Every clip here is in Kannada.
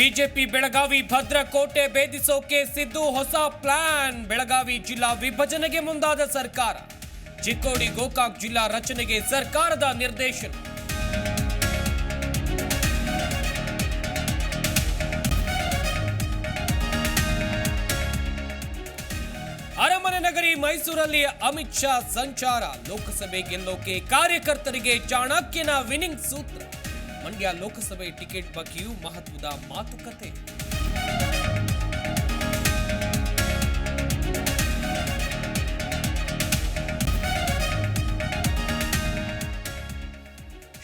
ಬಿಜೆಪಿ ಬೆಳಗಾವಿ ಭದ್ರಕೋಟೆ ಭೇದಿಸೋಕೆ ಸಿದ್ದು ಹೊಸ ಪ್ಲಾನ್. ಬೆಳಗಾವಿ ಜಿಲ್ಲಾ ವಿಭಜನೆಗೆ ಮುಂದಾದ ಸರ್ಕಾರ. ಚಿಕ್ಕೋಡಿ ಗೋಕಾಕ್ ಜಿಲ್ಲಾ ರಚನೆಗೆ ಸರ್ಕಾರದ ನಿರ್ದೇಶನ. ಅರಮನೆ ನಗರಿ ಮೈಸೂರಲ್ಲಿ ಅಮಿತ್ ಶಾ ಸಂಚಾರ. ಲೋಕಸಭೆ ಗೆಲ್ಲೋಕೆ ಕಾರ್ಯಕರ್ತರಿಗೆ ಚಾಣಕ್ಯನ ವಿನಿಂಗ್ ಸೂತ್ರ. ಮಂಡ್ಯ ಲೋಕಸಭೆ ಟಿಕೆಟ್ ಬಗ್ಗೆಯೂ ಮಹತ್ವದ ಮಾತುಕತೆ.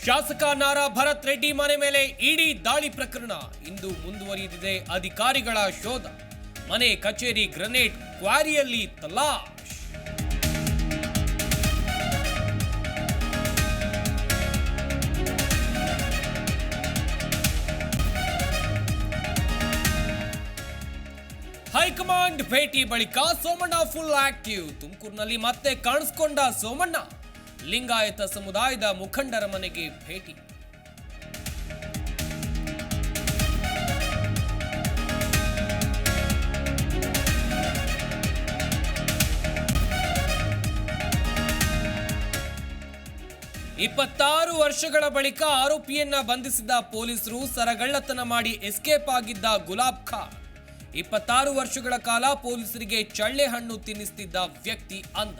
ಶಾಸಕ ನಾರಾ ಭರತ್ ರೆಡ್ಡಿ ಮನೆ ಮೇಲೆ ಇಡಿ ದಾಳಿ ಪ್ರಕರಣ. ಇಂದು ಮುಂದುವರಿದಿದೆ ಅಧಿಕಾರಿಗಳ ಶೋಧ. ಮನೆ ಕಚೇರಿ ಗ್ರೆನೇಡ್ ಕ್ವಾರಿಯಲ್ಲಿ ತಲಾಶ್ ಹೈಕಮಾಂಡ್ ಭೇಟಿ ಬಳಿಕ ಸೋಮಣ್ಣ ಫುಲ್ ಆಕ್ಟಿವ್ ತುಮಕೂರಿನಲ್ಲಿ ಮತ್ತೆ ಕಾಣಿಸ್ಕೊಂಡ ಸೋಮಣ್ಣ, ಲಿಂಗಾಯತ ಸಮುದಾಯದ ಮುಖಂಡರ ಮನೆಗೆ ಭೇಟಿ. ಇಪ್ಪತ್ತಾರು ವರ್ಷಗಳ ಬಳಿಕ ಆರೋಪಿಯನ್ನ ಬಂಧಿಸಿದ ಪೊಲೀಸರು ಸರಗಳ್ಳತನ ಮಾಡಿ ಎಸ್ಕೇಪ್ ಆಗಿದ್ದ ಗುಲಾಬ್ ಖಾನ್. ಇಪ್ಪತ್ತಾರು ವರ್ಷಗಳ ಕಾಲ ಪೊಲೀಸರಿಗೆ ಚಳ್ಳೆ ಹಣ್ಣು ತಿನ್ನಿಸ್ತಿದ್ದ ವ್ಯಕ್ತಿ ಅಂದ.